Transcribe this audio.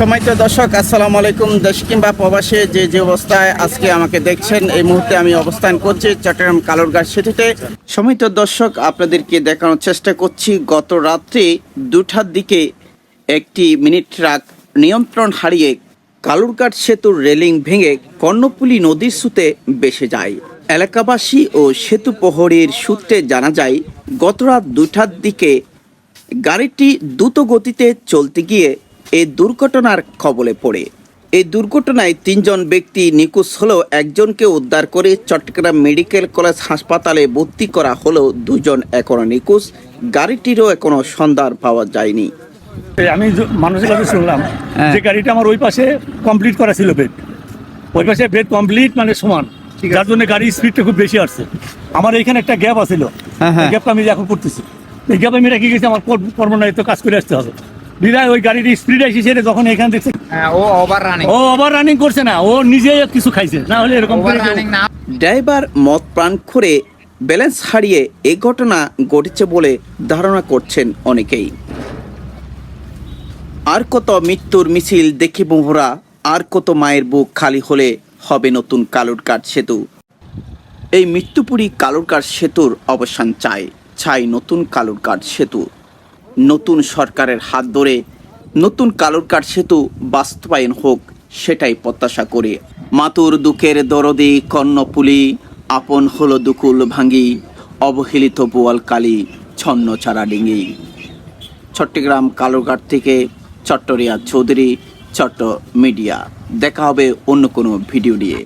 সময়ত দর্শক, আসসালামু আলাইকুম। দেশ কিংবা প্রবাসে যে যে অবস্থায় আজকে আমাকে দেখছেন, এই মুহূর্তে আমি অবস্থান করছি চট্টগ্রাম কালোরঘাট সিটিতে। সময়ত দর্শক, আপনাদেরকে দেখানোর চেষ্টা করছি, গত রাত্রে দুটার দিকে একটি মিনিট ট্রাক নিয়ন্ত্রণ হারিয়ে কালুরঘাট সেতুর রেলিং ভেঙে কর্ণপুলি নদীর সুতে বেসে যায়। এলাকাবাসী ও সেতু প্রহরীর সূত্রে জানা যায়, গত রাত দুটার দিকে গাড়িটি দ্রুত গতিতে চলতে গিয়ে এই দুর্ঘটনার কবলে পড়ে। এই দুর্ঘটনায় তিনজন ব্যক্তি নিখোঁজ হলেও একজনকে উদ্ধার করে চট্টগ্রাম মেডিকেল কলেজ হাসপাতালে ভর্তি করা হলেও দুজন এখনও নিখোঁজ। গাড়িটিরও এখনও সন্ধান পাওয়া যায়নি। আমি মানুষের কাছে শুনলাম হ্যাঁ। যে গাড়িটা আমার ওই পাশে কমপ্লিট করা ছিল বেড ওই পাশে বেড কমপ্লিট মানে সমান। যার জন্য গাড়ির স্পিডটা খুব বেশি আসছে। আমার এইখানে একটা গ্যাপ আছিল। হ্যাঁ, হ্যাঁ। গ্যাপটা আমি এখন করতেছি। এই গ্যাপ আমি রেখে গেছি আমার কর্ম- কর্মনায়িত্ব কাজ করে আসতে হবে। বিদায় ওই গাড়ির স্পিড সেটা যখন এখানে দেখছে হ্যাঁ, ও ওভার রানিং ও ওভার রানিং করছে না ও নিজে কিছু খাইছে না হলে এরকম ড্রাইভার মদ প্রাণ করে ব্যালেন্স হারিয়ে এই ঘটনা ঘটেছে বলে ধারণা করছেন অনেকেই। আর কত মৃত্যুর মিছিল দেখি মোহরা আর কত মায়ের বুক খালি হলে হবে নতুন কালুরকাট সেতু। এই মৃত্যুপুরী কালুরকাট সেতুর অবসান চাই চাই নতুন কালুরকাট সেতু। নতুন সরকারের হাত ধরে নতুন কালুরকাট সেতু বাস্তবায়ন হোক সেটাই প্রত্যাশা করে। মাতুর দুঃখের দরদি কর্ণপুলি আপন হলো দুকুল ভাঙ্গি, অবহেলিত বোয়ালকালী ছন্ন ছাড়া ডিঙ্গি চট্টগ্রাম কালুরঘাট থেকে চট্টরিয়া চৌধুরী, চট্ট মিডিয়া। দেখা হবে অন্য কোনো ভিডিও নিয়ে।